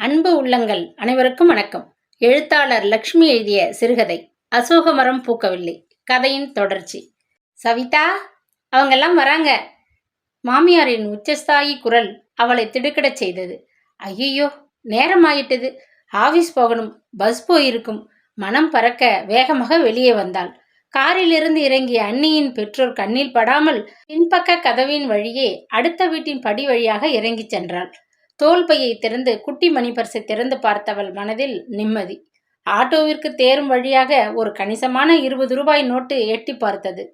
அன்பு உள்ளங்கள் அனைவருக்கும் வணக்கம். எழுத்தாளர் லக்ஷ்மி எழுதிய சிறுகதை அசோகமரம் பூக்கவில்லை கதையின் தொடர்ச்சி. சவிதா அவங்கெல்லாம் வராங்க. மாமியாரின் உச்சஸ்தாயி குரல் அவளை திடுக்கிடச் செய்தது. ஐயோ நேரமாயிட்டது. ஆபீஸ் போகணும் பஸ் போயிருக்கும். மனம் பறக்க வேகமாக வெளியே வந்தாள். காரிலிருந்து இறங்கிய அன்னியின் பெற்றோர் கண்ணில் படாமல் பின்பக்க கதவின் வழியே அடுத்த வீட்டின் படி வழியாக இறங்கிச் சென்றாள். தோல்பையை திறந்து குட்டி மணிபர்சை திறந்து பார்த்தவள் மனதில் நிம்மதி. ஆட்டோவிற்கு தேரும் வழியாக ஒரு கணிசமான இருபது ரூபாய் நோட்டு எட்டி பார்த்தது.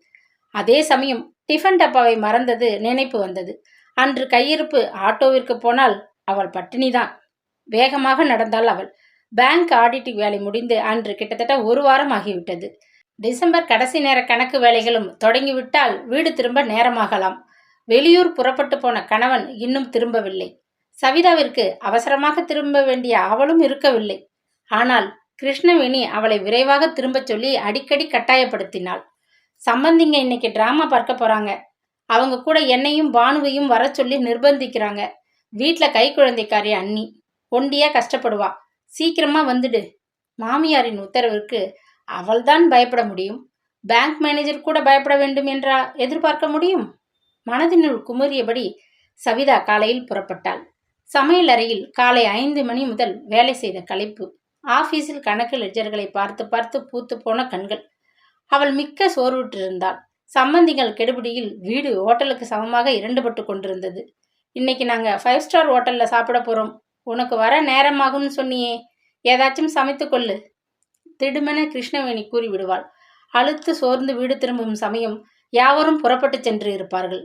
அதே சமயம் டிஃபன் டப்பாவை மறந்தது நினைப்பு வந்தது. அன்று கையிருப்பு ஆட்டோவிற்கு போனால் அவள் பட்டினிதான். வேகமாக நடந்தாள் அவள். பேங்க் ஆடிட்டிங் வேலை முடிந்து அன்று கிட்டத்தட்ட ஒரு வாரம் ஆகிவிட்டது. டிசம்பர் கடைசி நேர கணக்கு வேலைகளும் தொடங்கிவிட்டால் வீடு திரும்ப நேரமாகலாம். வெளியூர் புறப்பட்டு போன கணவன் இன்னும் திரும்பவில்லை. சவிதாவிற்கு அவசரமாக திரும்ப வேண்டிய அவளும் இருக்கவில்லை. ஆனால் கிருஷ்ணவேணி அவளை விரைவாக திரும்பச் சொல்லி அடிக்கடி கட்டாயப்படுத்தினாள். சம்பந்திங்க இன்னைக்கு டிராமா பார்க்க போறாங்க. அவங்க கூட என்னையும் பானுவையும் வர சொல்லி நிர்பந்திக்கிறாங்க. வீட்டில் கை குழந்தைக்காரி அண்ணி. ஒண்டியா கஷ்டப்படுவா. சீக்கிரமா வந்துடு. மாமியாரின் உத்தரவிற்கு அவள்தான் பயப்பட முடியும். பேங்க் மேனேஜர் கூட பயப்பட வேண்டும் என்றா எதிர்பார்க்க முடியும்? மனதினுள் குமுறியபடி சவிதா காலையில் புறப்பட்டாள். சமையல் அறையில் காலை ஐந்து மணி முதல் வேலை செய்த களைப்பு. ஆபீஸில் கணக்கு லெஜர்களை பார்த்து பார்த்து பூத்து போன கண்கள். அவள் மிக்க சோர்வுற்றிருந்தாள். சம்பந்திகள் கெடுபிடியில் வீடு ஹோட்டலுக்கு சமமாக இரண்டுபட்டு கொண்டிருந்தது. இன்னைக்கு நாங்கள் ஃபைவ் ஸ்டார் ஹோட்டலில் சாப்பிட போகிறோம் உனக்கு வர நேரமாகும்னு சொன்னியே. ஏதாச்சும் சமைத்து கொள்ளு திடுமென கிருஷ்ணவேணி கூறிவிடுவாள். அழுத்து சோர்ந்து வீடு திரும்பும் சமயம் யாவரும் புறப்பட்டு சென்று இருப்பார்கள்.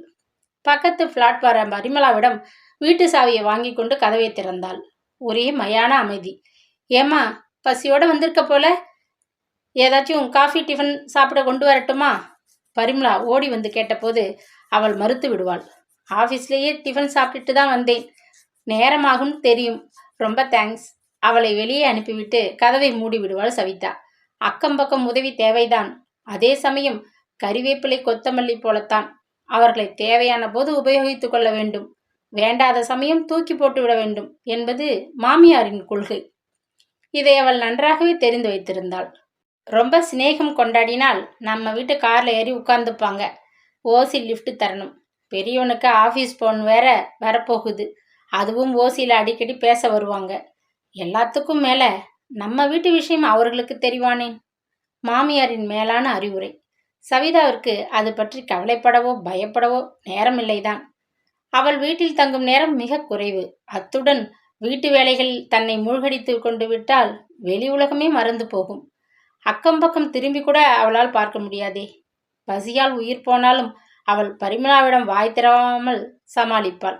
பக்கத்து ஃப்ளாட் வர பரிமலாவிடம் வீட்டு சாவியை வாங்கி கொண்டு கதவை திறந்தாள். ஒரே மயான அமைதி. ஏமா பசியோட வந்திருக்க போல? ஏதாச்சும் காஃபி டிஃபன் சாப்பிட கொண்டு வரட்டுமா? பரிமலா ஓடி வந்து கேட்டபோது அவள் மறுத்து விடுவாள். ஆஃபீஸ்லேயே டிஃபன் சாப்பிட்டுட்டு தான் வந்தேன். நேரமாகும் தெரியும். ரொம்ப தேங்க்ஸ் அவளை வெளியே அனுப்பிவிட்டு கதவை மூடி விடுவாள் சவிதா. அக்கம் பக்கம் உதவி தேவைதான். அதே சமயம் கறிவேப்பிலை கொத்தமல்லி போலத்தான். அவர்களை தேவையான போது உபயோகித்துக் கொள்ள வேண்டும். வேண்டாத சமயம் தூக்கி போட்டு விட வேண்டும் என்பது மாமியாரின் கொள்கை. இதை அவள் நன்றாகவே தெரிந்து வைத்திருந்தாள். ரொம்ப சிநேகம் கொண்டாடினால் நம்ம வீட்டு காரில் ஏறி உட்கார்ந்துப்பாங்க. ஓசி லிஃப்ட் தரணும். பெரியவனுக்கு ஆஃபீஸ் போன் வேற வரப்போகுது. அதுவும் ஓசியில் அடிக்கடி பேச வருவாங்க. எல்லாத்துக்கும் மேலே நம்ம வீட்டு விஷயம் அவர்களுக்கு தெரிவானேன் மாமியாரின் மேலான அறிவுரை. சவிதாவிற்கு அது பற்றி கவலைப்படவோ பயப்படவோ நேரமில்லைதான். அவள் வீட்டில் தங்கும் நேரம் மிக குறைவு. அத்துடன் வீட்டு வேலைகளில் தன்னை மூழ்கடித்து கொண்டு விட்டால் வெளி உலகமே மறந்து போகும். அக்கம் பக்கம் திரும்பி கூட அவளால் பார்க்க முடியாதே. பசியால் உயிர் போனாலும் அவள் பரிமளாவிடம் வாய் திறவாமல் சமாளிப்பாள்.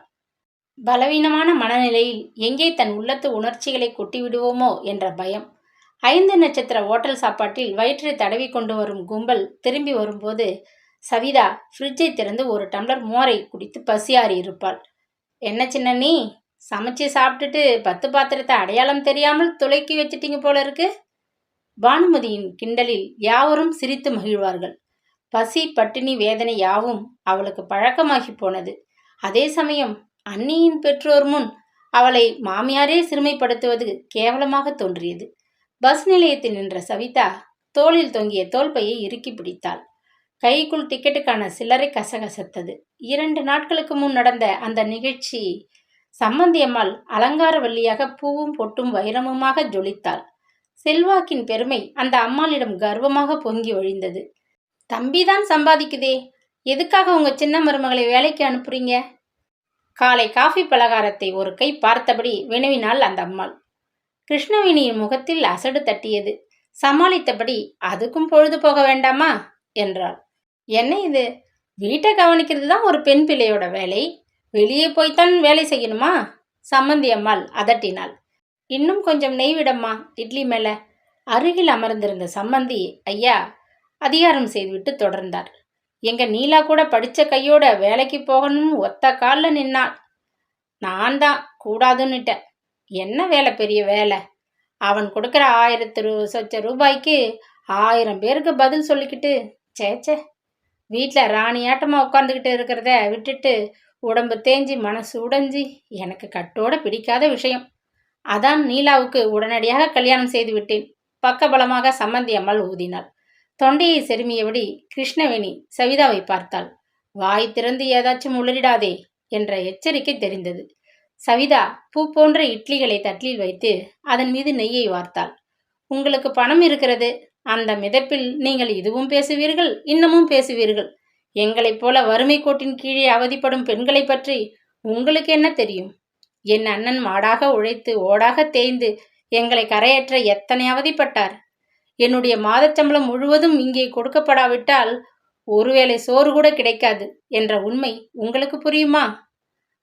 பலவீனமான மனநிலையில் எங்கே தன் உள்ளத்து உணர்ச்சிகளை கொட்டிவிடுவோமோ என்ற பயம். ஐந்து நட்சத்திர ஓட்டல் சாப்பாட்டில் வயிற்றை தடவி கொண்டு வரும் கும்பல் திரும்பி வரும்போது சவிதா ஃப்ரிட்ஜை திறந்து ஒரு டம்ளர் மோரை குடித்து பசியாறி இருப்பாள். என்ன சின்ன நீ சமைச்சு சாப்பிட்டுட்டு பத்து பாத்திரத்தை அடையாளம் தெரியாமல் துளைக்கி வச்சிட்டீங்க போல இருக்கு? பானுமதியின் கிண்டலில் யாவரும் சிரித்து மகிழ்வார்கள். பசி பட்டினி வேதனை யாவும் அவளுக்கு பழக்கமாகி போனது. அதே சமயம் அன்னியின் பெற்றோர் முன் அவளை மாமியாரே சிறுமைப்படுத்துவது கேவலமாக தோன்றியது. பஸ் நிலையத்தில் நின்ற சவிதா தோளில் தொங்கிய தோல்பையை இறுக்கி பிடித்தாள். கைக்குள் டிக்கெட்டுக்கான சில்லறை கசகசத்தது. இரண்டு நாட்களுக்கு முன் நடந்த அந்த நிகழ்ச்சி சம்பந்தியம்மாள் அலங்கார வள்ளியாக பூவும் பொட்டும் வைரமுமாக ஜொலித்தாள். செல்வாக்கின் பெருமை அந்த அம்மாளிடம் கர்வமாக பொங்கி ஒழிந்தது. தம்பிதான் சம்பாதிக்குதே எதுக்காக உங்க சின்ன மருமகளை வேலைக்கு அனுப்புறீங்க? காலை காஃபி பலகாரத்தை ஒரு கை பார்த்தபடி வினவினாள் அந்த அம்மாள். கிருஷ்ணவேணியின் முகத்தில் அசடு தட்டியது. சமாளித்தபடி அதுக்கும் பொழுது போக வேண்டாமா? என்றாள். என்ன இது? வீட்டை கவனிக்கிறது தான் ஒரு பெண் பிள்ளையோட வேலை. வெளியே போய்த்தான் வேலை செய்யணுமா? சம்மந்தி அம்மாள் அதட்டினாள். இன்னும் கொஞ்சம் நெய் விடம்மா இட்லி மேல. அருகில் அமர்ந்திருந்த சம்மந்தி ஐயா அதிகாரம் செய்துவிட்டு தொடர்ந்தார். எங்க நீலா கூட படித்த கையோட வேலைக்கு போகணும்னு ஒத்த காலில் நின்னாள். நான் தான் கூடாதுன்னுட்டேன். என்ன வேலை பெரிய வேலை? அவன் கொடுக்குற ஆயிரத்து ரூ சொச்ச ரூபாய்க்கு ஆயிரம் பேருக்கு பதில் சொல்லிக்கிட்டு சேச்சே வீட்டில் ராணியாட்டமாக உட்காந்துக்கிட்டு இருக்கிறத விட்டுட்டு உடம்பு தேஞ்சி மனசு உடைஞ்சி எனக்கு கட்டோட பிடிக்காத விஷயம். அதான் நீலாவுக்கு உடனடியாக கல்யாணம் செய்து விட்டேன். பக்கபலமாக சம்மந்தி அம்மாள் ஊதினாள். தொண்டையை செருமியபடி கிருஷ்ணவேணி சவிதாவை பார்த்தாள். வாய் திறந்து ஏதாச்சும் உளறிடாதே என்ற எச்சரிக்கை தெரிந்தது. சவிதா பூ போன்ற இட்லிகளை தட்டில் வைத்து அதன் மீது நெய்யை வார்த்தாள். உங்களுக்கு பணம் இருக்கிறது. அந்த மிதப்பில் நீங்கள் இதுவும் பேசுவீர்கள் இன்னமும் பேசுவீர்கள். எங்களைப் போல வறுமை கோட்டின் கீழே அவதிப்படும் பெண்களை பற்றி உங்களுக்கு என்ன தெரியும்? என் அண்ணன் மாடாக உழைத்து ஓடாக தேய்ந்து எங்களை கரையேற்ற எத்தனை அவதிப்பட்டார்? என்னுடைய மாதச்சம்பளம் முழுவதும் இங்கே கொடுக்கப்படாவிட்டால் ஒருவேளை சோறு கூட கிடைக்காது என்ற உண்மை உங்களுக்கு புரியுமா?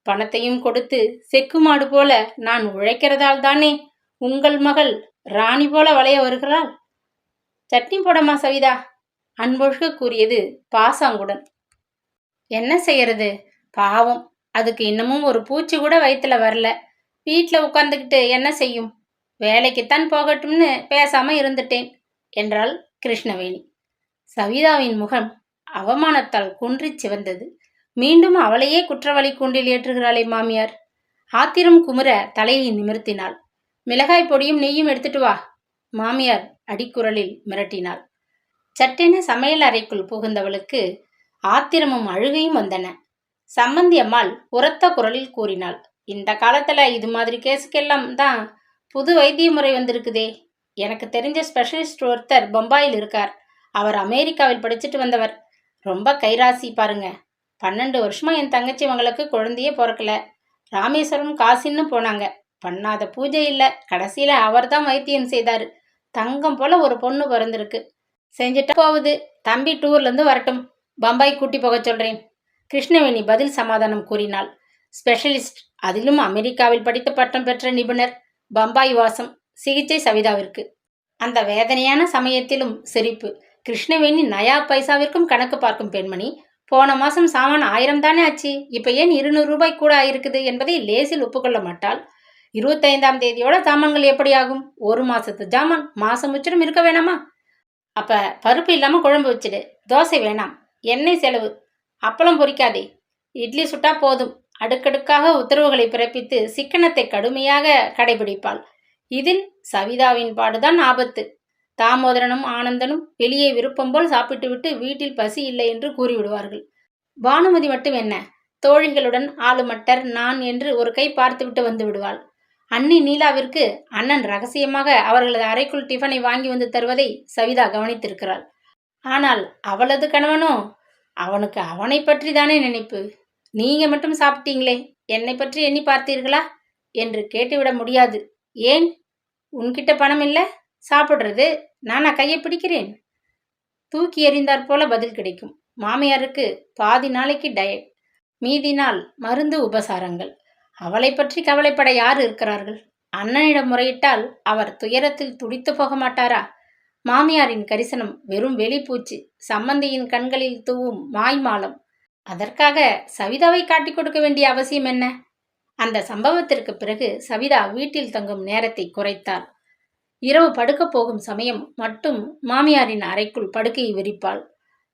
பணத்தையும் கொடுத்து செக்கு மாடு போல நான் உழைக்கிறதால் தானே உங்கள் மகள் ராணி போல வளைய வருகிறாள்? சட்னி போடமா சவிதா? அன்பொழுக கூறியது பாசாங்குடன். என்ன செய்யறது? பாவம். அதுக்கு இன்னமும் ஒரு பூச்சி கூட வயிற்றுல வரல. வீட்டில் உட்காந்துக்கிட்டு என்ன செய்யும்? வேலைக்குத்தான் போகட்டும்னு பேசாம இருந்துட்டேன் என்றாள் கிருஷ்ணவேணி. சவிதாவின் முகம் அவமானத்தால் குன்றிச் சிவந்தது. மீண்டும் அவளையே குற்றவாளி கூண்டில் ஏற்றுகிறாளே மாமியார். ஆத்திரம் குமுற தலையை நிமிர்த்தினாள். மிளகாய் பொடியும் நெய்யும் எடுத்துட்டு வா. மாமியார் அடிக்குரலில் மிரட்டினாள். சட்டென சமையல் அறைக்குள் புகுந்தவளுக்கு ஆத்திரமும் அழுகையும் வந்தன. சம்மந்தி அம்மாள் உரத்த குரலில் கூறினாள் இந்த காலத்துல இது மாதிரி கேஸுக்கெல்லாம் தான் புது வைத்திய முறை வந்திருக்குதே. எனக்கு தெரிஞ்ச ஸ்பெஷலிஸ்ட் ஒருத்தர் பம்பாயில் இருக்கார். அவர் அமெரிக்காவில் படிச்சுட்டு வந்தவர். ரொம்ப கைராசி பாருங்க. பன்னெண்டு வருஷமா என் தங்கச்சி மங்களுக்கு குழந்தையே பிறக்கல. ராமேஸ்வரம் காசின்னு போனாங்க. பண்ணாத பூஜை இல்லை. கடைசியில் அவர் தான் வைத்தியம் செய்தார். தங்கம் போல ஒரு பொண்ணு பிறந்திருக்கு. செஞ்சுட்டா போகுது. தம்பி டூர்லேருந்து வரட்டும். பம்பாய் கூட்டி போக சொல்கிறேன் கிருஷ்ணவேணி பதில் சமாதானம் கூறினாள். ஸ்பெஷலிஸ்ட் அதிலும் அமெரிக்காவில் படித்த பட்டம் பெற்ற நிபுணர். பம்பாய் வாசம். சிகிச்சை சவிதாவிற்கு. அந்த வேதனையான சமயத்திலும் சிரிப்பு. கிருஷ்ணவேணி நயா பைசாவிற்கும் கணக்கு பார்க்கும் பெண்மணி. போன மாசம் சாமான் ஆயிரம் தானே ஆச்சு? இப்போ ஏன் இருநூறு ரூபாய் கூட ஆயிருக்குது என்பதை லேசில் ஒப்புக்கொள்ள மாட்டாள். இருபத்தைந்தாம் தேதியோட சாமான்கள் எப்படி ஆகும்? ஒரு மாசத்து ஜாமான் மாசம் முச்சிடும் இருக்க வேணாமா? அப்ப பருப்பு இல்லாம குழம்பு வச்சிடு. தோசை வேணாம். எண்ணெய் செலவு. அப்பளம் பொரிக்காதே. இட்லி சுட்டா போதும். அடுக்கடுக்காக உத்தரவுகளை பிறப்பித்து சிக்கனத்தை கடுமையாக கடைபிடிப்பாள். இதில் சவிதாவின் பாடுதான் ஆபத்து. தாமோதரனும் ஆனந்தனும் வெளியே விருப்பம் போல் சாப்பிட்டுவிட்டு வீட்டில் பசி இல்லை என்று கூறிவிடுவார்கள். பானுமதி மட்டும் என்ன? தோழிகளுடன் ஆளுமட்டர் நான் என்று ஒரு கை பார்த்துவிட்டு வந்து விடுவாள். அன்னி நீலாவிற்கு அண்ணன் ரகசியமாக அவர்களது அறைக்குள் டிஃபனை வாங்கி வந்து தருவதை சவிதா கவனித்திருக்கிறாள். ஆனால் அவளது கணவனோ? அவனுக்கு அவனை பற்றி தானே நினைப்பு? நீங்க மட்டும் சாப்பிட்டீங்களே என்னை பற்றி எண்ணி பார்த்தீர்களா? என்று கேட்டுவிட முடியாது. ஏன்? உன்கிட்ட பணம் இல்லை? சாப்பிட்றது நானா கையை பிடிக்கிறேன். தூக்கி எறிந்தாற் போல பதில் கிடைக்கும். மாமியாருக்கு பாதி நாளைக்கு டயட் மீதி நாள் மருந்து உபசாரங்கள். அவளை பற்றி கவலைப்பட யார் இருக்கிறார்கள்? அண்ணனிடம் முறையிட்டால் அவர் துயரத்தில் துடித்து போக மாட்டாரா? மாமியாரின் கரிசனம் வெறும் வெளிப்பூச்சு சம்மந்தியின் கண்களில் தூவும் மாய்மாலம் அதற்காக சவிதாவை காட்டிக் கொடுக்க வேண்டிய அவசியம் என்ன? அந்த சம்பவத்திற்கு பிறகு சவிதா வீட்டில் தங்கும் நேரத்தை குறைத்தாள். இரவு படுக்கப் போகும் சமயம் மட்டும் மாமியாரின் அறைக்குள் படுக்கையை விரிப்பாள்.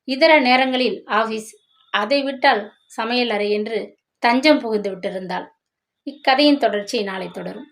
இதர நேரங்களில் ஆபீஸ் அதை விட்டால் சமையல் அறை என்று தஞ்சம் புகுந்து விட்டிருந்தாள். இக்கதையின் தொடர்ச்சி நாளை தொடரும்.